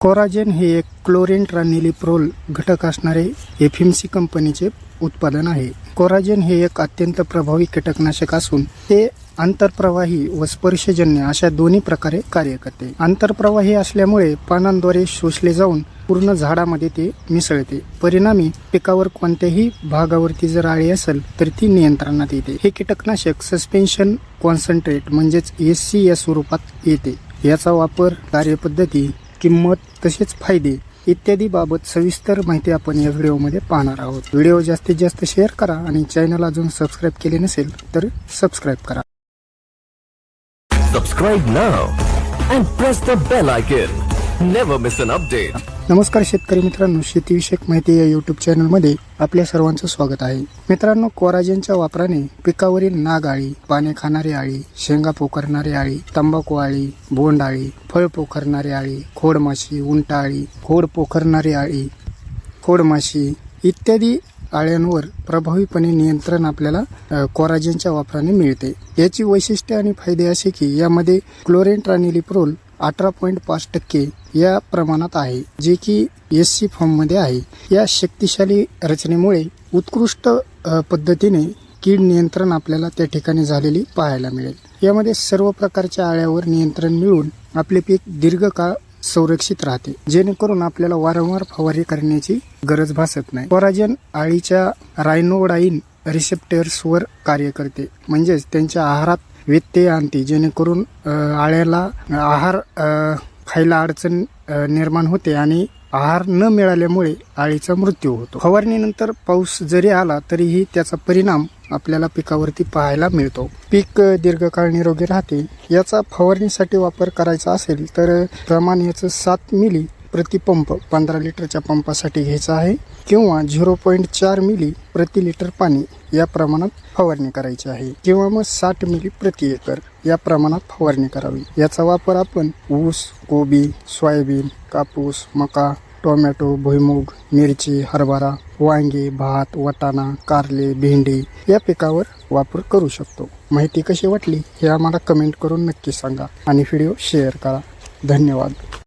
Coragen हे एक chlorine ट्रानिलिप्रोल घटक असणारे एफएमसी कंपनीचे उत्पादन आहे. कोराजेन हे एक अत्यंत प्रभावी कीटकनाशक असून ते आंतरप्रवाही व स्पर्शजन्य अशा दोन्ही प्रकारे कार्य करते. आंतरप्रवाही असल्यामुळे पानांद्वारे शोषले जाऊन पूर्ण झाडामध्ये ते मिसळते. परिणामी पिकावर कोणत्याही भागावरती जर आळी असेल तर ती नियंत्रणात येते. हे कीटकनाशक सस्पेन्शन कॉन्सन्ट्रेट म्हणजेच एस सी या स्वरूपात येते. याचा वापर कार्यपद्धती किंमत तसेच फायदे इत्यादी बाबत सविस्तर माहिती आपण या व्हिडिओमध्ये पाहणार आहोत. व्हिडिओ जास्तीत जास्त शेअर करा आणि चॅनल अजून सबस्क्राईब केले नसेल तर सबस्क्राईब करा. Subscribe now and press the bell icon never miss an update नमस्कार शेतकरी मित्रांनो शेतीविषयक माहिती या यूट्यूब चॅनलमध्ये आपल्या सर्वांचं स्वागत आहे. मित्रांनो कोराजेनच्या वापराने पिकावरील नाग आळी पाने खाणारी आळी शेंगा पोखरणारी आळी तंबाखू आळी बोंड आळी फळ पोखरणारी आळी खोडमाशी उंटाआळी खोड पोखरणारी आळी खोडमाशी इत्यादी आळ्यांवर प्रभावीपणे नियंत्रण आपल्याला अ, कोराजेनच्या वापराने मिळते. याची वैशिष्ट्ये आणि फायदे असे की यामध्ये क्लोरेन ट्रानिलिप्रोल अठरा पॉईंट पाच टक्के या प्रमाणात आहे जे की एस सी फॉर्ममध्ये आहे. या शक्तिशाली रचनेमुळे उत्कृष्ट पद्धतीने कीड नियंत्रण आपल्याला त्या ठिकाणी झालेली पाहायला मिळेल. यामध्ये सर्व प्रकारच्या आळ्यावर नियंत्रण मिळून आपले पीक दीर्घकाळ संरक्षित राहते जेणेकरून आपल्याला वारंवार फवारणी करण्याची गरज भासत नाही. पराजन आळीच्या रायनोडाईन रिसेप्टर्सवर कार्य करते म्हणजेच त्यांच्या आहारात व्यत्यय आणते जेणेकरून आळ्याला आहार खायला अडचण निर्माण होते आणि आहार न मिळाल्यामुळे आळीचा मृत्यू होतो. फवारणीनंतर पाऊस जरी आला तरीही त्याचा परिणाम आपल्याला पिकावरती पाहायला मिळतो. पीक दीर्घकाळ निरोगी राहते. याचा फवारणीसाठी वापर करायचा असेल तर प्रमाण याचं सात मिली प्रतिपंप पंधरा लिटरच्या पंपासाठी घ्यायचा आहे किंवा झिरो पॉईंट चार मिली प्रति लिटर पाणी या प्रमाणात फवारणी करायची आहे किंवा मग साठ मिली प्रति एकर या प्रमाणात फवारणी करावी. याचा वापर आपण ऊस कोबी सोयाबीन कापूस मका टोमॅटो भुईमूग मिरची हरभरा वांगे भात वाटाणा कारले भेंडी या पिकावर वापर करू शकतो. माहिती कशी वाटली हे आम्हाला कमेंट करून नक्की सांगा आणि व्हिडिओ शेअर करा. धन्यवाद.